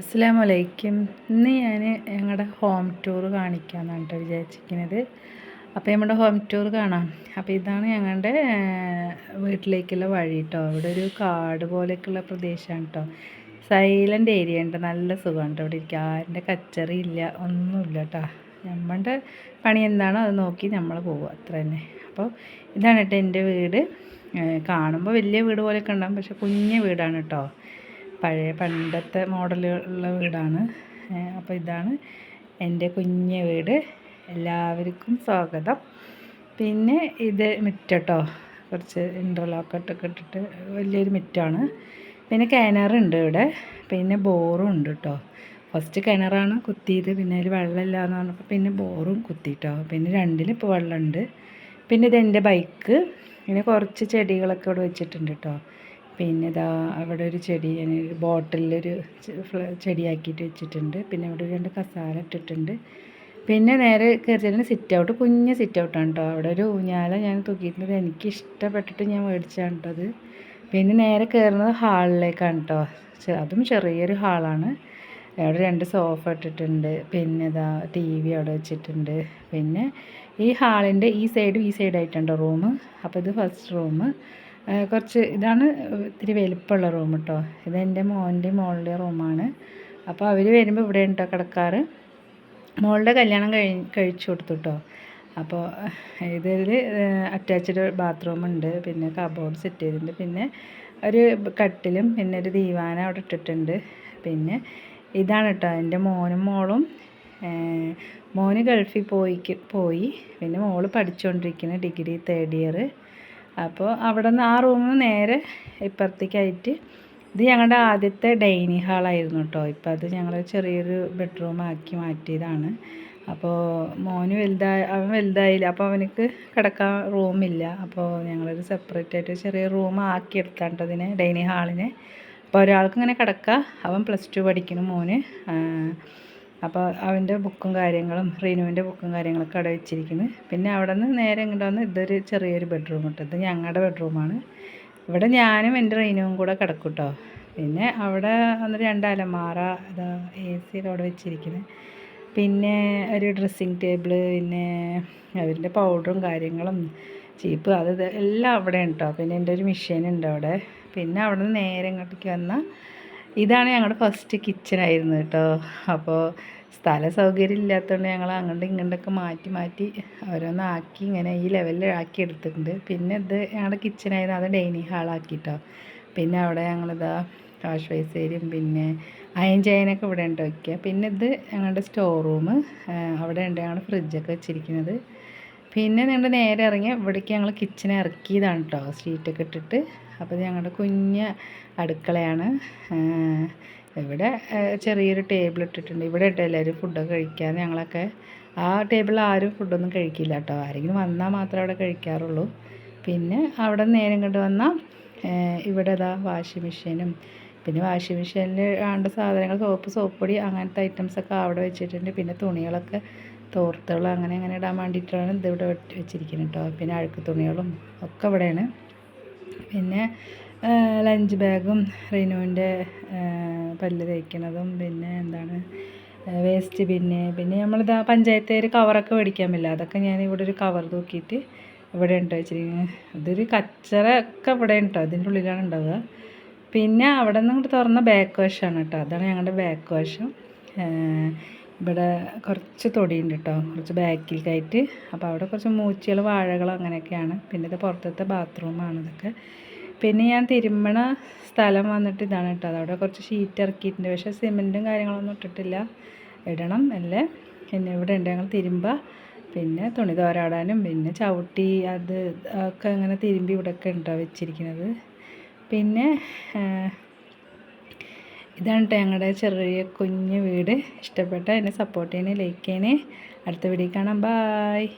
അസ്സാം വലൈക്കും ഇന്ന് ഞാൻ ഞങ്ങളുടെ ഹോം ടൂർ കാണിക്കാമെന്നാണ് കേട്ടോ വിചാരിച്ചിരിക്കുന്നത് അപ്പോൾ നമ്മുടെ ഹോം ടൂർ കാണാം. അപ്പോൾ ഇതാണ് ഞങ്ങളുടെ വീട്ടിലേക്കുള്ള വഴി കേട്ടോ ഇവിടെ ഒരു കാട് പോലെയൊക്കെയുള്ള പ്രദേശമാണ് കേട്ടോ സൈലന്റ് ഏരിയ ഉണ്ട് നല്ല സുഖമാണ് കേട്ടോ ഇവിടെ ഇരിക്കുക ആരുടെ കച്ചറി ഇല്ല. ഒന്നുമില്ല കേട്ടോ നമ്മളുടെ പണി എന്താണോ അത് നോക്കി നമ്മൾ പോകും അത്ര തന്നെ. അപ്പോൾ ഇതാണ് കേട്ടോ എന്റെ വീട്. കാണുമ്പോൾ വലിയ വീട് പോലെയൊക്കെ ഉണ്ടാകും പക്ഷെ കുഞ്ഞ് വീടാണ് കേട്ടോ പഴയ പണ്ടത്തെ മോഡലുള്ള വീടാണ്. അപ്പോൾ ഇതാണ് എന്റെ കുഞ്ഞ വീട്. എല്ലാവർക്കും സ്വാഗതം. പിന്നെ ഇത് മുറ്റട്ടോ? കുറച്ച് ഇന്റർലോക്കൊക്കെ ഇട്ടിട്ട് വലിയൊരു മുറ്റമാണ് പിന്നെ കിണറുണ്ട് ഇവിടെ. പിന്നെ ബോറും ഉണ്ട് കേട്ടോ ഫസ്റ്റ് കിണറാണ് കുത്തിയത്. പിന്നെ അതിൽ വെള്ളമില്ല എന്ന് പറഞ്ഞപ്പോൾ പിന്നെ ബോറും കുത്തിയിട്ടോ പിന്നെ രണ്ടിലും ഇപ്പോൾ വെള്ളമുണ്ട്. പിന്നെ ഇതെന്റെ ബൈക്ക്. പിന്നെ കുറച്ച് ചെടികളൊക്കെ ഇവിടെ വെച്ചിട്ടുണ്ട് കേട്ടോ പിന്നെ ഇതാ അവിടെ ഒരു ചെടി ബോട്ടിലൊരു ചെടിയാക്കിയിട്ട് വെച്ചിട്ടുണ്ട്. പിന്നെ അവിടെ രണ്ട് കസാല ഇട്ടിട്ടുണ്ട്. പിന്നെ നേരെ കയറി സിറ്റ് ഔട്ട് കുഞ്ഞ് സിറ്റ് ഔട്ടാണ് കേട്ടോ അവിടെ ഒരു ഊഞ്ഞാല ഞാൻ തൂക്കിയിരുന്നത് എനിക്ക് ഇഷ്ടപ്പെട്ടിട്ട് ഞാൻ മേടിച്ചാണ് കേട്ടോ അത് പിന്നെ നേരെ കയറുന്നത് ഹാളിലേക്കാണ് കേട്ടോ അതും ചെറിയൊരു ഹാളാണ്. അവിടെ രണ്ട് സോഫ ഇട്ടിട്ടുണ്ട്. പിന്നെ ഇതാ ടി വി അവിടെ വെച്ചിട്ടുണ്ട്. പിന്നെ ഈ ഹാളിന്റെ ഈ സൈഡും ഈ സൈഡായിട്ടുണ്ട് റൂം അപ്പോൾ ഇത് ഫസ്റ്റ് റൂം കുറച്ച് ഇതാണ് ഇത്തിരി വലിപ്പമുള്ള റൂം കേട്ടോ ഇത് എന്റെ മോന്റെ മോളുടെ റൂമാണ്. അപ്പോൾ അവർ വരുമ്പോൾ ഇവിടെ ഉണ്ടോ കിടക്കാറ്. മോളുടെ കല്യാണം കഴി കഴിച്ചു കൊടുത്തു കേട്ടോ അപ്പോൾ ഇതിൽ അറ്റാച്ച്ഡ് ബാത്റൂം ഉണ്ട്. പിന്നെ കബോർഡ് സെറ്റ് ചെയ്തിട്ടുണ്ട്. പിന്നെ ഒരു കട്ടിലും പിന്നെ ഒരു ദീവാന അവിടെ ഇട്ടിട്ടുണ്ട്. പിന്നെ ഇതാണ് കേട്ടോ എന്റെ മോനും മോളും. മോന് ഗൾഫിൽ പോയി പോയി. പിന്നെ മോൾ പഠിച്ചുകൊണ്ടിരിക്കുന്ന ഡിഗ്രി തേർഡ് ഇയർ അപ്പോൾ അവിടെ നിന്ന് ആ റൂമിൽ നേരെ ഇപ്പുറത്തേക്കായിട്ട് ഇത് ഞങ്ങളുടെ ആദ്യത്തെ ഡൈനിങ് ഹാളായിരുന്നു കേട്ടോ. ഇപ്പോൾ അത് ഞങ്ങൾ ചെറിയൊരു ബെഡ്റൂം ആക്കി മാറ്റിയതാണ്. അപ്പോൾ മോന് വലുതായി അവൻ വലുതായില്ല. അപ്പോൾ അവനക്ക് കിടക്കാൻ റൂമില്ല അപ്പോൾ ഞങ്ങളൊരു സെപ്പറേറ്റ് ആയിട്ട് ചെറിയ റൂം ആക്കി എടുത്താണ്ട് അതിനെ ഡൈനിങ് ഹാളിനെ. അപ്പോൾ ഒരാൾക്ക് ഇങ്ങനെ കിടക്കുക അവൻ പ്ലസ് ടു പഠിക്കുന്നു മോന്. അപ്പോൾ അവന്റെ ബുക്കും കാര്യങ്ങളും റീനുവിന്റെ ബുക്കും കാര്യങ്ങളൊക്കെ അവിടെ വെച്ചിരിക്കുന്നു. പിന്നെ അവിടെ നിന്ന് നേരെ ഇങ്ങോട്ട് വന്ന് ഇതൊരു ചെറിയൊരു ബെഡ്റൂം കിട്ടും. ഇത് ഞങ്ങളുടെ ബെഡ്റൂമാണ്. ഇവിടെ ഞാനും എന്റെ റീനുവും കൂടെ കിടക്കും കേട്ടോ. പിന്നെ അവിടെ വന്ന് രണ്ട് അലമാറ ഇതാ എ സി അവിടെ വെച്ചിരിക്കുന്നത് പിന്നെ ഒരു ഡ്രസ്സിങ് ടേബിൾ പിന്നെ അവരുടെ പൗഡറും കാര്യങ്ങളും ചീപ്പ് അത് എല്ലാം അവിടെ ഉണ്ടോ പിന്നെ എന്റെ ഒരു മെഷീൻ ഉണ്ട് അവിടെ. പിന്നെ അവിടെ നിന്ന് നേരെ ഇങ്ങോട്ടേക്ക് വന്നാൽ ഇതാണ് ഞങ്ങളുടെ ഫസ്റ്റ് കിച്ചൺ ആയിരുന്നു കേട്ടോ. അപ്പോൾ സ്ഥല സൗകര്യം ഇല്ലാത്തതുകൊണ്ട് ഞങ്ങൾ അങ്ങോട്ടും ഇങ്ങോട്ടൊക്കെ മാറ്റി മാറ്റി ഓരോന്നാക്കി ഇങ്ങനെ ഈ ലെവലിൽ ആക്കി എടുത്തിട്ടുണ്ട്. പിന്നെ ഇത് ഞങ്ങളുടെ കിച്ചണായിരുന്നു അത് ഡൈനിങ് ഹാളാക്കിട്ടോ പിന്നെ അവിടെ ഞങ്ങളിതാ വാഷ് ബേസ് പിന്നെ അയൻ ചെയ്യാനൊക്കെ ഇവിടെ ഉണ്ട് വയ്ക്കുക പിന്നെ ഇത് ഞങ്ങളുടെ സ്റ്റോർ റൂം അവിടെ ഉണ്ട് ഞങ്ങളുടെ ഫ്രിഡ്ജൊക്കെ വെച്ചിരിക്കുന്നത്. പിന്നെ ഞങ്ങൾ നേരെ ഇറങ്ങി ഇവിടേക്ക് ഞങ്ങൾ കിച്ചണെ ഇറക്കിയതാണ് കേട്ടോ സീറ്റൊക്കെ ഇട്ടിട്ട്. അപ്പോൾ ഞങ്ങളുടെ കുഞ്ഞ അടുക്കളയാണ്. ഇവിടെ ചെറിയൊരു ടേബിൾ ഇട്ടിട്ടുണ്ട്. ഇവിടെ ഇട്ട് എല്ലാവരും ഫുഡൊക്കെ കഴിക്കാൻ ഞങ്ങളൊക്കെ ആ ടേബിളിൽ ആരും ഫുഡൊന്നും കഴിക്കില്ല കേട്ടോ ആരെങ്കിലും വന്നാൽ മാത്രമേ അവിടെ കഴിക്കാറുള്ളൂ. പിന്നെ അവിടെ നേരം കണ്ട് വന്നാൽ ഇവിടെ ഇതാ വാഷിംഗ് മെഷീനും പിന്നെ വാഷിംഗ് മെഷീനിൽ ആണ്ട സാധനങ്ങൾ സോപ്പ് സോപ്പ് പൊടി അങ്ങനത്തെ ഐറ്റംസൊക്കെ അവിടെ വെച്ചിട്ടുണ്ട്. പിന്നെ തുണികളൊക്കെ തോർത്തുകൾ അങ്ങനെ അങ്ങനെ ഇടാൻ വേണ്ടിയിട്ടാണ് ഇതിവിടെ വെച്ചിരിക്കുന്നത് കേട്ടോ. പിന്നെ അഴുക്ക് തുണികളും ഒക്കെ ഇവിടെയാണ്. പിന്നെ ലഞ്ച് ബാഗും റിനുവിന്റെ പല്ല് തേക്കണതും പിന്നെ എന്താണ് വേസ്റ്റ് പിന്നെ പിന്നെ നമ്മളിതാ പഞ്ചായത്തേർ കവറൊക്കെ മേടിക്കാൻ പറ്റില്ല അതൊക്കെ ഞാൻ ഇവിടെ ഒരു കവർ തൂക്കിയിട്ട് ഇവിടെ ഉണ്ട് വെച്ചിരിക്കുന്നത് ഇതൊരു കച്ചറ ഒക്കെ ഇവിടെ ഉണ്ടോ അതിന്റെ ഉള്ളിലാണ് ഉണ്ടാവുക. പിന്നെ അവിടെ നിന്ന് ഇങ്ങോട്ട് തുറന്ന ബാക്ക് വാഷാണ് കേട്ടോ. അതാണ് ഞങ്ങളുടെ ബാക്ക് വശം ഇവിടെ കുറച്ച് തൊടിയുണ്ട് കേട്ടോ കുറച്ച് ബാക്കിലേക്കായിട്ട്. അപ്പോൾ അവിടെ കുറച്ച് മൂച്ചികൾ വാഴകൾ അങ്ങനെയൊക്കെയാണ്. പിന്നെ ഇത് പുറത്തത്തെ ബാത്റൂമാണ് ഇതൊക്കെ. പിന്നെ ഞാൻ തിരുമ്മണ സ്ഥലം വന്നിട്ട് ഇതാണ് കേട്ടോ. അതവിടെ കുറച്ച് ഷീറ്റ് ഇറക്കിയിട്ടുണ്ട്. പക്ഷേ സിമെന്റും കാര്യങ്ങളൊന്നും ഇട്ടിട്ടില്ല. ഇടണം അല്ലേ? പിന്നെ ഇവിടെ ഉണ്ട് ഞങ്ങൾ തിരുമ്പ. പിന്നെ തുണി തോരാടാനും പിന്നെ ചവിട്ടി അത് ഒക്കെ അങ്ങനെ തിരുമ്പി ഇവിടെയൊക്കെ ഉണ്ടോ വെച്ചിരിക്കുന്നത്. പിന്നെ ഇതാണ് കേട്ടോ ഞങ്ങളുടെ ചെറിയ കുഞ്ഞു വീട്. ഇഷ്ടപ്പെട്ട എന്നെ സപ്പോർട്ട് ചെയ്യണേ ലൈക്ക് ചെയ്യണേ. അടുത്ത വീഡിയോ കാണാം. ബായ്